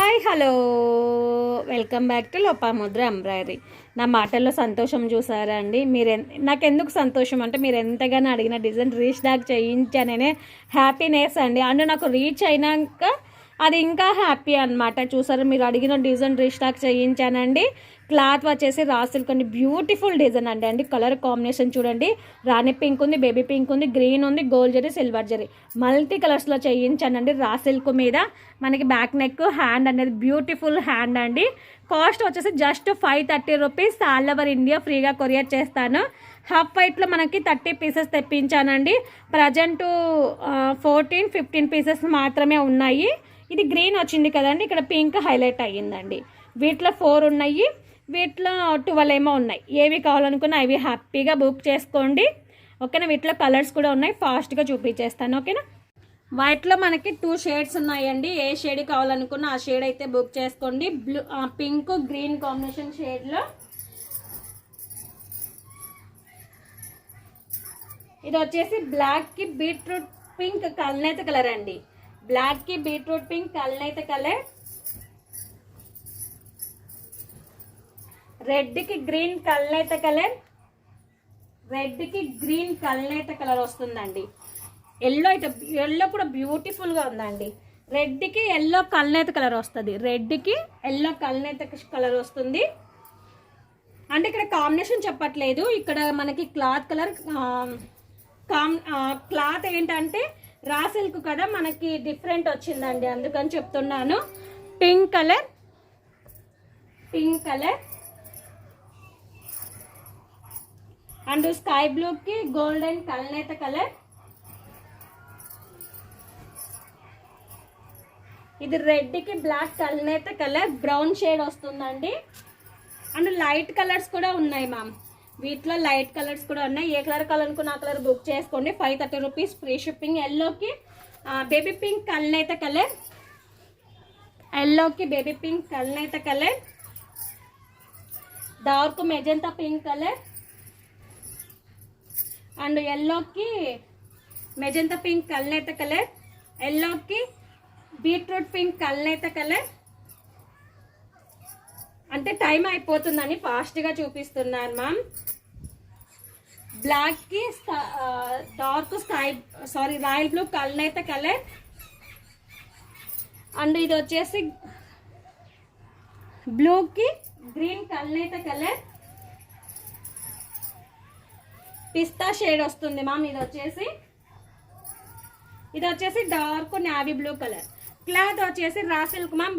Hi hello. Welcome back to Lopamudra embroidery నా మాటల్లో సంతోషం చూసారా అండి? మీరు నాకు ఎందుకు సంతోషం? అంటే మీరు ఎంతగానో అడిగిన డిజైన్ రీచ్ దాకా చేయించాననే హ్యాపీనెస్ అండి. అండ్ నాకు రీచ్ అయినాక అది ఇంకా హ్యాపీ అన్నమాట. చూసారు మీరు అడిగిన డిజైన్ రీస్టాక్ చేయించానండి. క్లాత్ వచ్చేసి రాసులు కొన్ని బ్యూటిఫుల్ డిజైన్ అండి. అండి కలర్ కాంబినేషన్ చూడండి. రాణి పింక్ ఉంది బేబీ పింక్ ఉంది గ్రీన్ ఉంది gold zari silver zari. Multi కలర్స్లో చేయించానండి రా సిల్క్ మీద. మనకి బ్యాక్ నెక్ హ్యాండ్ అనేది బ్యూటిఫుల్ హ్యాండ్ అండి. కాస్ట్ వచ్చేసి just five thirty rupees. All over India ఫ్రీగా కొరియర్ చేస్తాను. హాఫ్ వైట్లో మనకి థర్టీ పీసెస్ తెప్పించానండి. ప్రజెంట్ ఫోర్టీన్ ఫిఫ్టీన్ పీసెస్ మాత్రమే ఉన్నాయి. ఇది గ్రీన్ వచ్చింది కదండి ఇక్కడ పింక్ హైలైట్ అయ్యిందండి. వీటిలో ఫోర్ ఉన్నాయి వీటిలో ట్వెల్వ్ ఏమో ఉన్నాయి. ఏవి కావాలనుకున్నా అవి హ్యాపీగా బుక్ చేసుకోండి. ఓకేనా? వీటిలో కలర్స్ కూడా ఉన్నాయి ఫాస్ట్గా చూపించేస్తాను ఓకేనా? వైట్లో మనకి టూ షేడ్స్ ఉన్నాయండి. ఏ షేడ్ కావాలనుకున్నా ఆ షేడ్ అయితే బుక్ చేసుకోండి. బ్లూ పింక్ గ్రీన్ కాంబినేషన్ షేడ్లో. ఇది వచ్చేసి బ్లాక్కి బీట్రూట్ పింక్ కల్నేత కలర్ అండి బ్లాక్కి బీట్రూట్ పింక్ కల్నేత కలర్. రెడ్కి గ్రీన్ కల్నేత కలర్. రెడ్కి గ్రీన్ కల్నేత కలర్ వస్తుందండి. ఎల్లో అయితే ఎల్లో కూడా బ్యూటిఫుల్గా ఉందండి. రెడ్కి ఎల్లో కల్నేత కలర్ వస్తుంది. రెడ్కి ఎల్లో కల్నేత కలర్ వస్తుంది. అంటే ఇక్కడ కాంబినేషన్ చెప్పట్లేదు. ఇక్కడ మనకి క్లాత్ కలర్ కామ్ క్లాత్ ఏంటంటే రా సిల్క్ కదా మనకి డిఫరెంట్ వచ్చిందండి అందుకని చెప్తున్నాను. Pink colour pink colour. And sky బ్లూకి గోల్డెన్ కల్నేత కలర్. ఇది రెడ్కి బ్లాక్ కల్నేత కలర్ బ్రౌన్ షేడ్ వస్తుందండి. అండ్ లైట్ కలర్స్ కూడా ఉన్నాయి మ్యామ్. వీటిలో లైట్ కలర్స్ కూడా ఉన్నాయి. ఏ కలర్ కలర్ ఆ కలర్ బుక్ చేసుకోండి. Five thirty rupees free shipping. ఎల్లోకి బేబీ పింక్ కల్నేత కలర్. ఎల్లోకి baby pink కల్నేత colour. Dark magenta pink colour. And ఎల్లోకి మెజంతా పింక్ కల్నేత కలర్. ఎల్లోకి బీట్రూట్ పింక్ కల్నేత కలర్. అంటే టైం అయిపోతుందని ఫాస్ట్గా చూపిస్తున్నాను ma'am బ్లాక్కి dark sky sorry royal blue కల్నేత colour and ఇది వచ్చేసి బ్లూకి గ్రీన్ కల్నేత కలర్ పిస్తా షేడ్ వస్తుంది మ్యామ్ ఇది వచ్చేసి. ఇది వచ్చేసి dark navy blue colour cloth వచ్చేసి రా సిల్క్ మ్యామ్